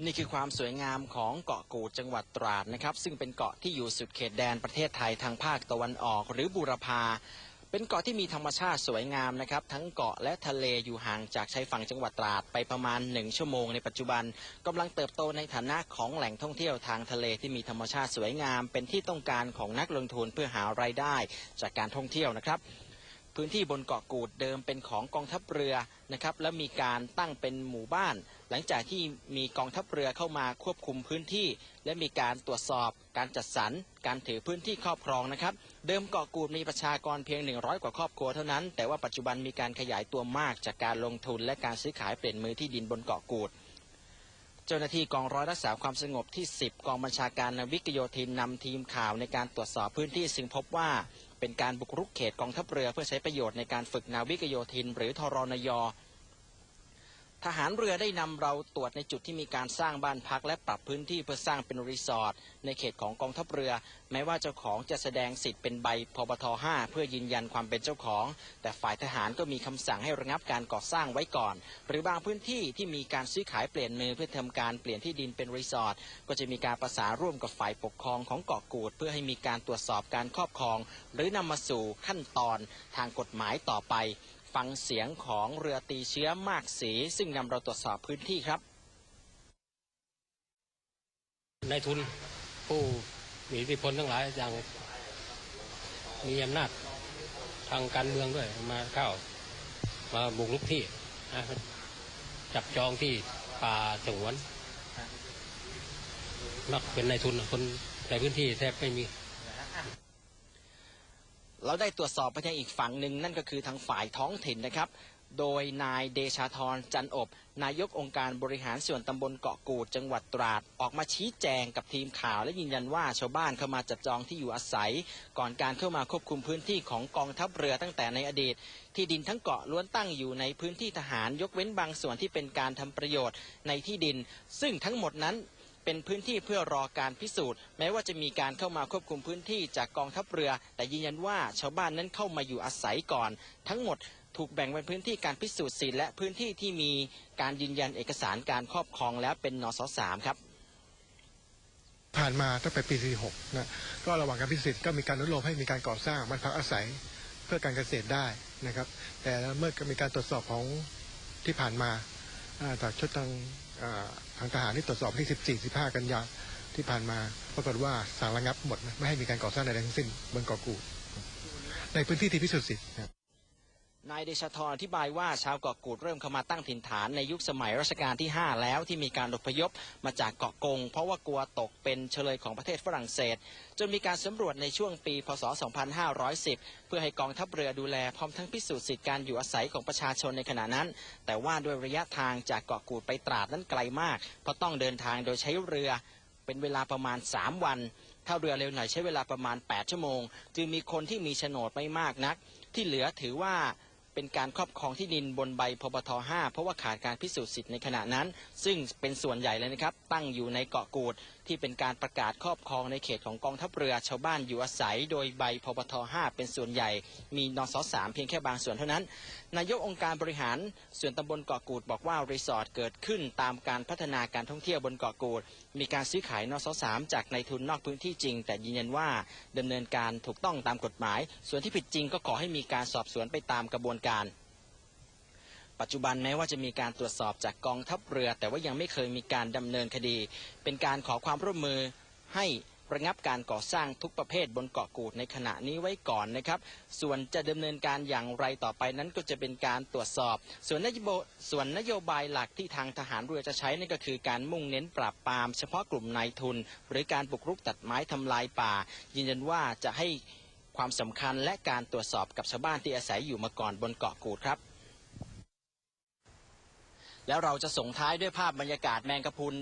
นี่คือความสวยงามของเกาะกูดจังหวัดตราดนะครับ ซึ่งเป็นเกาะที่อยู่สุดเขตแดนประเทศไทยทางภาคตะวันออกหรือบูรพาเป็นเกาะที่มีธรรมชาติสวยงามนะครับ ทั้งเกาะและทะเลอยู่ห่างจากชายฝั่งจังหวัดตราดไปประมาณ 1 ชั่วโมงในปัจจุบันกำลังเติบโตในฐานะของแหล่งท่องเที่ยวทางทะเลที่มีธรรมชาติสวยงาม เป็นที่ต้องการของนักลงทุนเพื่อหารายได้จากการท่องเที่ยวนะครับ พื้นที่บนเกาะกูดเดิมเป็นของกองทัพเรือนะครับและมีการตั้งเป็นหมู่บ้าน หลังจากที่มีกองทัพเรือเข้ามาควบคุมพื้นที่ และมีการตรวจสอบ การจัดสรร การถือพื้นที่ครอบครองนะครับ เดิมเกาะกูดมีประชากรเพียง 100 กว่าครอบครัวเท่านั้น แต่ว่าปัจจุบันมีการขยายตัวมากจากการลงทุนและการซื้อขายเปลี่ยนมือที่ดินบนเกาะกูด จ้าหน้าที่กองร้อยรักษาความสงบที่ 10 กองบัญชาการนาวิกโยธินนำทีมข่าวในการตรวจสอบพื้นที่ซึ่งพบว่าเป็นการบุกรุกเขตกองทัพเรือเพื่อใช้ประโยชน์ในการฝึกนาวิกโยธิน หรือทรนย ทหารเรือได้นำเราตรวจในจุดที่มีการสร้างบ้านพักและปรับพื้นที่เพื่อสร้างเป็นรีสอร์ทในเขตของกองทัพเรือ แม้ว่าเจ้าของจะแสดงสิทธิ์เป็นใบพบท5เพื่อยืนยันความเป็นเจ้าของ แต่ฝ่ายทหารก็มีคำสั่งให้ระงับการก่อสร้างไว้ก่อน หรือบางพื้นที่ที่มีการซื้อขายเปลี่ยนมือเพื่อทำการเปลี่ยนที่ดินเป็นรีสอร์ทก็จะมีการประสานร่วมกับฝ่ายปกครองของเกาะกูด เพื่อให้มีการตรวจสอบการครอบครอง หรือนำมาสู่ขั้นตอนทางกฎหมายต่อไป ฟังเสียงของเรือตีเชื้อมากสี ซึ่งนำเราตรวจสอบพื้นที่ครับนายทุนผู้มีอิทธิพลทั้งหลายอย่างมีอำนาจทางการเมืองด้วยมาเข้า มาบุกลุกที่นะจับจองที่ป่าสงวนนักเป็นนายทุนคนในพื้นที่แทบไม่มี เราได้ตรวจสอบไปยังอีกฝั่งหนึ่งนั่นก็คือทางฝ่ายท้องถิ่นนะครับ โดยนายเดชาธรจันอบ นายกองค์การบริหารส่วนตำบลเกาะกูดจังหวัดตราด ออกมาชี้แจงกับทีมข่าว และยืนยันว่าชาวบ้านเข้ามาจับจองที่อยู่อาศัย ก่อนการเข้ามาควบคุมพื้นที่ของกองทัพเรือตั้งแต่ในอดีต ที่ดินทั้งเกาะล้วนตั้งอยู่ในพื้นที่ทหารยกเว้นบางส่วนที่เป็นการทำประโยชน์ในที่ดิน ซึ่งทั้งหมดนั้น เป็นพื้นที่เพื่อรอการพิสูจน์ แม้ว่าจะมีการเข้ามาควบคุมพื้นที่จากกองทัพเรือ แต่ยืนยันว่าชาวบ้านนั้นเข้ามาอยู่อาศัยก่อน ทั้งหมดถูกแบ่งเป็นพื้นที่การพิสูจน์สิทธิ์และพื้นที่ที่มีการยืนยันเอกสารการครอบครองแล้วเป็นนสสามครับ ผ่านมาตั้งแต่ปี46นะก็ระหว่างการพิเศษก็มีการอนุโลมให้มีการก่อสร้างบ้านพักอาศัยเพื่อการเกษตรได้นะครับ แต่เมื่อมีการตรวจสอบของที่ผ่านมาจากชุดทาง ทางทหารที่ตรวจสอบที่ 14 15 กันยาที่ผ่านมาปรากฏว่าสั่งระงับหมดนะไม่ให้มีการก่อสร้างใดๆทั้งสิ้นบนเกาะกูดในพื้นที่ที่พิสูจน์สิทธิ์ นายเดชาธรอธิบายว่าชาวเกาะกูดเริ่มเข้ามาตั้งถิ่นฐานในยุคสมัยรัชกาลที่ 5 แล้วที่มีการอพยพมาจากเกาะกง เพราะว่ากลัวตกเป็นเฉลยของประเทศฝรั่งเศส จนมีการสำรวจในช่วงปี พศ 2510 เพื่อให้กองทัพเรือดูแลพร้อมทั้งพิสูจน์สิทธิการอยู่อาศัยของประชาชนในขณะนั้น แต่ว่าด้วยระยะทางจากเกาะกูดไปตราดนั้นไกลมาก เพราะต้องเดินทางโดยใช้เรือ เป็นเวลาประมาณ 3 วันถ้าเรือเร็วหน่อยใช้เวลาประมาณ 8 ชั่วโมง จึงมีคนที่มีโฉนดไม่มากนัก ที่เหลือถือว่า เป็นการครอบครองที่ดินบนใบพบท5เพราะว่าขาดการพิสูจน์สิทธิ์ในขณะนั้น ซึ่งเป็นส่วนใหญ่เลยนะครับ ตั้งอยู่ในเกาะกูด ที่เป็นการประกาศครอบครองในเขตของกองทัพเรือชาวบ้านอยู่อาศัย โดยใบพบท5เป็นส่วนใหญ่ มีนสสามเพียงแค่บางส่วนเท่านั้น นายกองค์การบริหาร ส่วนตำบลเกาะกูดบอกว่ารีสอร์ทเกิดขึ้นตามการพัฒนาการท่องเที่ยวบนเกาะกูด มีการซื้อขายนสสามจากในทุนนอกพื้นที่จริง แต่ยืนยันว่าดำเนินการถูกต้องตามกฎหมาย ส่วนที่ผิดจริงก็ขอให้มีการสอบสวนไปตามกระบวนการ ปัจจุบันแม้ว่าจะมีการตรวจสอบจากกองทัพเรือ แต่ว่ายังไม่เคยมีการดำเนินคดี เป็นการขอความร่วมมือให้ระงับการก่อสร้างทุกประเภทบนเกาะกูดในขณะนี้ไว้ก่อนนะครับ ส่วนจะดำเนินการอย่างไรต่อไปนั้นก็จะเป็นการตรวจสอบ ส่วนนโยบส่วนนโยบายหลักที่ทางทหารเรือจะใช้นั่นก็คือการมุ่งเน้นปราบปราม เฉพาะกลุ่มนายทุน หรือการบุกรุกตัดไม้ทำลายป่า ยืนยันว่าจะให้ ความสำคัญและการตรวจสอบกับชาวบ้านที่อาศัยอยู่มาก่อนบนเกาะกูดครับ แล้วเราจะส่งท้ายด้วยภาพบรรยากาศแมงกะพุน